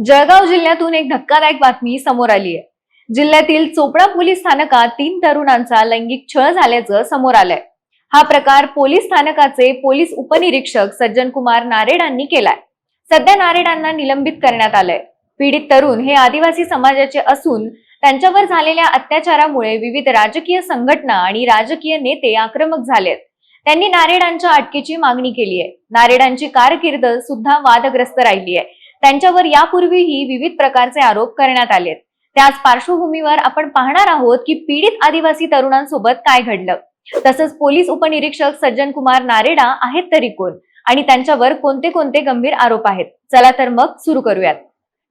जळगाव जिल्ह्यातून एक धक्कादायक बातमी समोर आली आहे जिल्ह्यातील चोपडा पोलीस स्थानकात तीन तरुणांचा लैंगिक छळ झाल्याचं समोर आलंय. हा प्रकार पोलीस स्थानकाचे पोलीस उपनिरीक्षक सज्जन कुमार नारेडांनी केलाय. सध्या नारेडांना निलंबित करण्यात आलंय. पीडित तरुण हे आदिवासी समाजाचे असून त्यांच्यावर झालेल्या अत्याचारामुळे विविध राजकीय संघटना आणि राजकीय नेते आक्रमक झालेत. त्यांनी नारेडांच्या अटकेची मागणी केली आहे नारेडांची कारकीर्द सुद्धा वादग्रस्त राहिली आहे त्यांच्यावर यापूर्वीही विविध प्रकारचे आरोप करण्यात आलेत. त्याच पार्श्वभूमीवर आपण पाहणार आहोत की पीडित आदिवासी तरुणांसोबत काय घडलं. तसंच पोलीस उपनिरीक्षक सज्जन कुमार नारेडा आहेत तरी कोण? आणि त्यांच्यावर कोणते कोणते गंभीर आरोप आहेत? चला तर मग सुरू करूयात.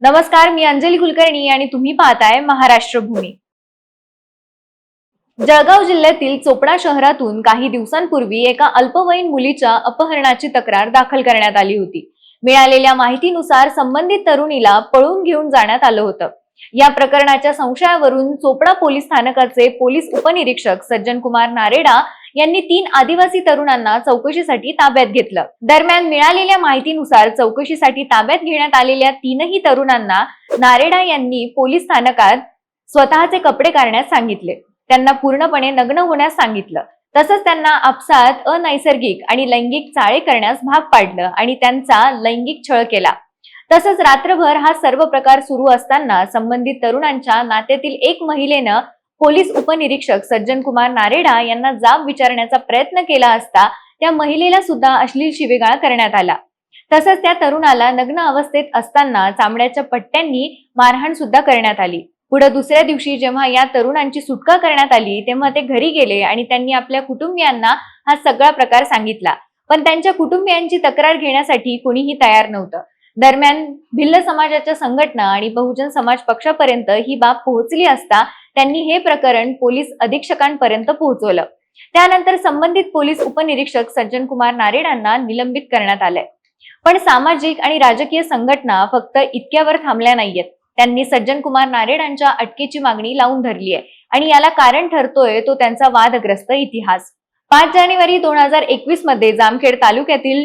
नमस्कार मी अंजली कुलकर्णी आणि तुम्ही पाहताय महाराष्ट्र भूमी. जळगाव जिल्ह्यातील चोपडा शहरातून काही दिवसांपूर्वी एका अल्पवयीन मुलीच्या अपहरणाची तक्रार दाखल करण्यात आली होती. मिळालेल्या माहितीनुसार संबंधित तरुणीला पळून घेऊन जाण्यात आलं होतं. या प्रकरणाच्या संशयावरून चोपडा पोलीस स्थानकाचे पोलीस उपनिरीक्षक सज्जन कुमार नारेडा यांनी तीन आदिवासी तरुणांना चौकशीसाठी ताब्यात घेतलं. दरम्यान मिळालेल्या माहितीनुसार चौकशीसाठी ताब्यात घेण्यात आलेल्या तीनही तरुणांना नारेडा यांनी पोलीस स्थानकात स्वतःचे कपडे काढण्यास सांगितले. त्यांना पूर्णपणे नग्न होण्यास सांगितलं. तसंच त्यांना आपसात अनैसर्गिक आणि लैंगिक चाळे करण्यास भाग पाडलं आणि त्यांचा लैंगिक छळ केला. तसंच रात्रभर हा सर्व प्रकार सुरू असताना संबंधित तरुणांच्या नात्यातील एक महिलेनं पोलीस उपनिरीक्षक सज्जन कुमार नारेडा यांना जाब विचारण्याचा प्रयत्न केला असता त्या महिलेला सुद्धा अश्लील शिवेगाळ करण्यात आला. तसंच त्या तरुणाला नग्न अवस्थेत असताना चामड्याच्या पट्ट्यांनी मारहाण सुद्धा करण्यात आली. पुढे दुसऱ्या दिवशी जेव्हा या तरुणांची सुटका करण्यात आली तेव्हा ते घरी गेले आणि त्यांनी आपल्या कुटुंबियांना हा सगळा प्रकार सांगितला. पण त्यांच्या कुटुंबियांची तक्रार घेण्यासाठी कोणीही तयार नव्हतं. दरम्यान भिल्ल समाजाच्या संघटना आणि बहुजन समाज पक्षापर्यंत ही बाब पोहोचली असता त्यांनी हे प्रकरण पोलीस अधीक्षकांपर्यंत पोहोचवलं. त्यानंतर संबंधित पोलीस उपनिरीक्षक सज्जन कुमार नारेडांना निलंबित करण्यात आलंय. पण सामाजिक आणि राजकीय संघटना फक्त इतक्यावर थांबल्या नाहीयेत. त्यांनी सज्जन कुमार नारेडांच्या अटकेची मागणी लावून धरली आहे. आणि याला कारण ठरतोय तो त्यांचा वादग्रस्त इतिहास. पाच जानेवारी दोन हजार एकवीसमध्ये जामखेड तालुक्यातील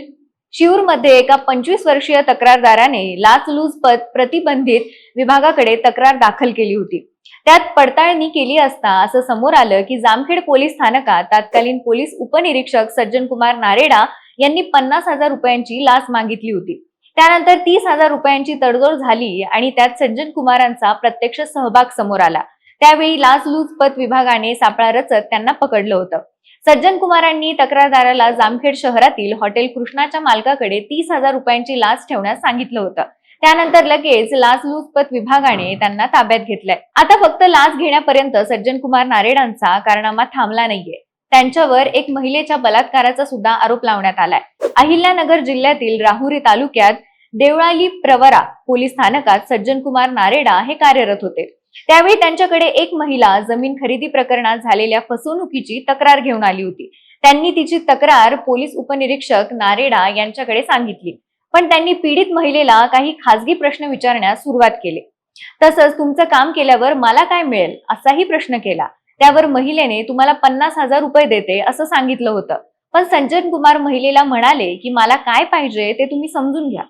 शिऊरमध्ये एका पंचवीस वर्षीय तक्रारदाराने लाचलुचपत प्रतिबंधित विभागाकडे तक्रार दाखल केली होती. त्यात पडताळणी केली असता असं समोर आलं की जामखेड पोलीस स्थानकात तत्कालीन पोलीस उपनिरीक्षक सज्जन कुमार नारेडा यांनी पन्नास हजार रुपयांची लाच मागितली होती. त्यानंतर तीस हजार रुपयांची तडजोड झाली आणि त्यात सज्जन कुमारांचा प्रत्यक्ष सहभाग समोर आला. त्यावेळी लाचलुचपत विभागाने सापळा रचत त्यांना पकडलं होतं. सज्जन कुमारांनी तक्रारदाराला जामखेड शहरातील हॉटेल कृष्णाच्या मालकाकडे तीस हजार रुपयांची लाच ठेवण्यास सांगितलं होतं. त्यानंतर लगेच लाचलुचपत विभागाने त्यांना ताब्यात घेतलंय. आता फक्त लाच घेण्यापर्यंत सज्जन कुमार नारेडांचा कारनामा थांबला नाहीये. त्यांच्यावर एक महिलेच्या बलात्काराचा सुद्धा आरोप लावण्यात आलाय. अहिल्यानगर जिल्ह्यातील राहुरी तालुक्यात देवळाली प्रवरा पोलीस स्थानकात सज्जन कुमार नारेडा हे कार्यरत होते. त्यावेळी त्यांच्याकडे एक महिला जमीन खरेदी प्रकरणात झालेल्या फसवणुकीची तक्रार घेऊन आली होती. त्यांनी तिची तक्रार पोलीस उपनिरीक्षक नारेडा यांच्याकडे सांगितली. पण त्यांनी पीडित महिलेला काही खासगी प्रश्न विचारण्यास सुरुवात केली. तसंच तुमचं काम केल्यावर मला काय मिळेल असाही प्रश्न केला. त्यावर महिलेने तुम्हाला पन्नास हजार रुपये देते असं सांगितलं होतं. पण संजन कुमार महिलेला म्हणाले की मला काय पाहिजे ते तुम्ही समजून घ्या.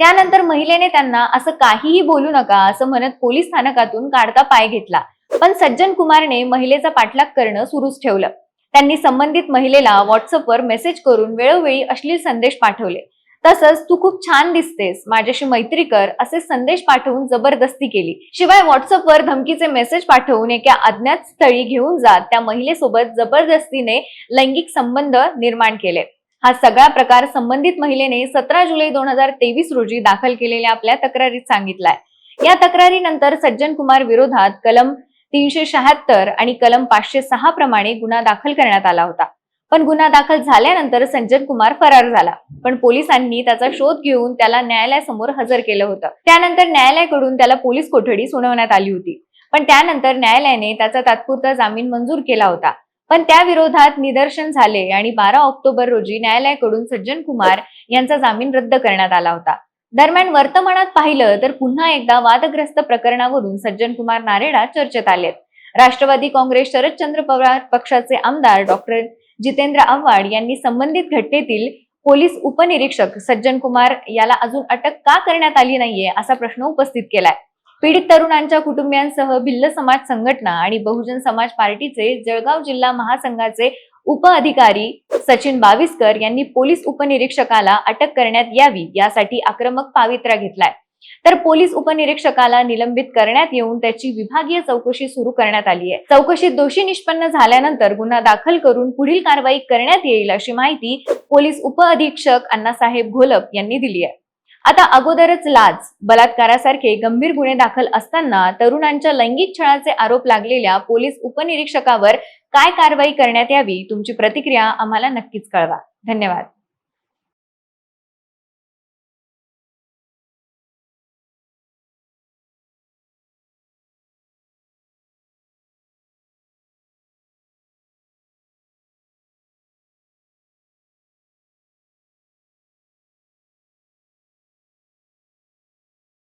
त्यानंतर महिलेने त्यांना असं काहीही बोलू नका असं म्हणत पोलीस स्थानकातून काढता पाय घेतला. पण सज्जन कुमारने महिलेचा पाठलाग करणं सुरूच ठेवलं. त्यांनी संबंधित महिलेला व्हॉट्सअपवर मेसेज करून वेळोवेळी अश्लील संदेश पाठवले. तसंच तू खूप छान दिसतेस. माझ्याशी मैत्री कर असे संदेश पाठवून जबरदस्ती केली. शिवाय व्हॉट्सअपवर धमकीचे मेसेज पाठवून एका अज्ञात स्थळी घेऊन जात त्या महिलेसोबत जबरदस्तीने लैंगिक संबंध निर्माण केले. हा सगळा प्रकार संबंधित महिलेने सतरा जुलै दोन हजार तेवीस रोजी दाखल केलेल्या आपल्या तक्रारीत सांगितलाय. या तक्रारीनंतर सज्जन कुमार विरोधात कलम तीनशे शहात्तर आणि कलम पाचशे सहा प्रमाणे गुन्हा दाखल करण्यात आला होता. पण गुन्हा दाखल झाल्यानंतर संजन कुमार फरार झाला. पण पोलिसांनी त्याचा शोध घेऊन त्याला न्यायालयासमोर हजर केलं होतं. त्यानंतर न्यायालयाकडून त्याला पोलीस कोठडी सुनावण्यात आली होती. पण त्यानंतर न्यायालयाने त्याचा तात्पुरता जामीन मंजूर केला होता. पण त्या विरोधात निदर्शन झाले आणि बारा ऑक्टोबर रोजी न्यायालयाकडून सज्जन कुमार यांचा जामीन रद्द करण्यात आला होता. दरम्यान वर्तमानात पाहिलं तर पुन्हा एकदा वादग्रस्त प्रकरणावरून सज्जन कुमार नारेडा चर्चेत आलेत. राष्ट्रवादी काँग्रेस शरदचंद्र पवार पक्षाचे आमदार डॉक्टर जितेंद्र आव्हाड यांनी संबंधित घटनेतील पोलीस उपनिरीक्षक सज्जन कुमार याला अजून अटक का करण्यात आली नाहीये असा प्रश्न उपस्थित केलाय. पीडित तरुणांच्या कुटुंबियांसह भिल्ल समाज संघटना आणि बहुजन समाज पार्टीचे जळगाव जिल्हा महासंघाचे उप अधिकारी सचिन बाविस्कर यांनी पोलीस उपनिरीक्षकाला अटक करण्यात यावी यासाठी आक्रमक पावित्रा घेतलाय. तर पोलीस उपनिरीक्षकाला निलंबित करण्यात येऊन त्याची विभागीय चौकशी सुरू करण्यात आली आहे. चौकशीत दोषी निष्पन्न झाल्यानंतर गुन्हा दाखल करून पुढील कारवाई करण्यात येईल अशी माहिती पोलीस उपअधीक्षक अण्णासाहेब घोलप यांनी दिली आहे. आता अगोदरच लाच. बलात्कारासारखे गंभीर गुन्हे दाखल असताना तरुणांच्या लैंगिक छळाचे आरोप लागलेल्या पोलीस उपनिरीक्षकावर काय कारवाई करण्यात यावी तुमची प्रतिक्रिया आम्हाला नक्कीच कळवा. धन्यवाद.